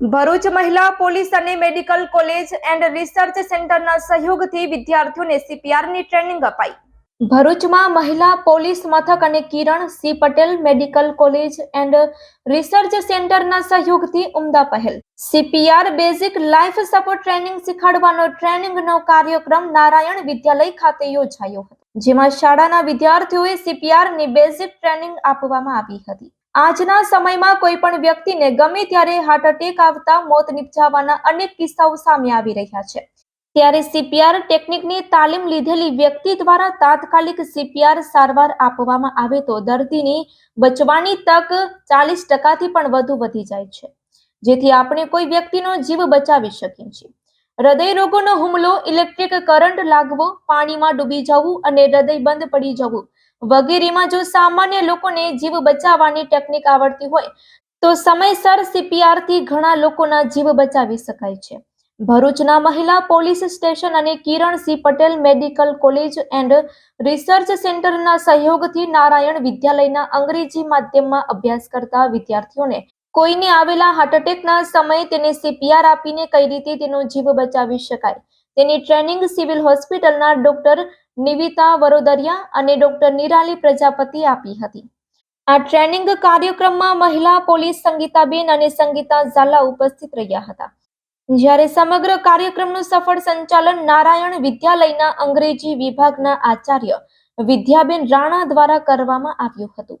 ભરૂચ મહિલા પોલીસ અને medical college and research સેન્ટરના સહયોગથી વિદ્યાર્થીઓને સીપીઆરની ટ્રેનિંગ અપાઈ. ભરૂચમાં મહિલા પોલીસ મથક અને Kiran C Patel medical college and research સેન્ટરના સહયોગથી ઉમદા પહેલ. CPR basic life support training શીખવાડવાનો ટ્રેનિંગનો કાર્યક્રમ નારાયણ વિદ્યાલય ખાતે યોજાયો હતો, જેમાં શાળાના વિદ્યાર્થીઓએ સીપીઆરની બેઝિક ટ્રેનિંગ આપવામાં આવી હતી. આજના સમયમાં કોઈ પણ વ્યક્તિને ગમે ત્યારે હાર્ટ એટેક આવતા મોત નિપજાવવાના અનેક કિસ્સાઓ સામે આવી રહ્યા છે. ત્યારે સીપીઆર ટેકનિકની તાલીમ લીધેલી વ્યક્તિ દ્વારા તાત્કાલિક સીપીઆર સારવાર આપવામાં આવે તો દર્દીની બચવાની તક ચાલીસ ટકાથી પણ વધુ વધી જાય છે. જેથી આપણે કોઈ વ્યક્તિનો જીવ બચાવી શકીએ છીએ. હૃદય રોગોનો હુમલો, ઇલેક્ટ્રિક કરંટ લાગવો, પાણીમાં ડૂબી જવું અને હૃદય બંધ પડી જવું વગેરેમાં જો સામાન્ય લોકોને જીવ બચાવવાની ટેકનિક આવડતી હોય, તો સમયસર સીપીઆરથી ઘણા લોકોના જીવ બચાવી શકાય છે. ભરૂચના મહિલા પોલીસ સ્ટેશન અને Kiran Singh Patel medical college and research સેન્ટરના સહયોગથી નારાયણ વિદ્યાલયના અંગ્રેજી માધ્યમમાં અભ્યાસ કરતા વિદ્યાર્થીઓને કોઈને આવેલા હાર્ટ એટેકના સમયે તેને સીપીઆર આપીને કઈ રીતે તેનો જીવ બચાવી શકાય? તેની ટ્રેનિંગ સિવિલ હોસ્પિટલના ડોક્ટર નિવિતા વરોદરિયા અને ડોક્ટર નિરાલી પ્રજાપતિ આપી હતી. આ ટ્રેનિંગ કાર્યક્રમમાં મહિલા પોલીસ સંગીતાબેન અને સંગીતા ઝાલા ઉપસ્થિત રહ્યા હતા. જ્યારે સમગ્ર કાર્યક્રમનું સફળ સંચાલન નારાયણ વિદ્યાલયના અંગ્રેજી વિભાગના આચાર્ય વિદ્યાબેન રાણા દ્વારા કરવામાં આવ્યું હતું.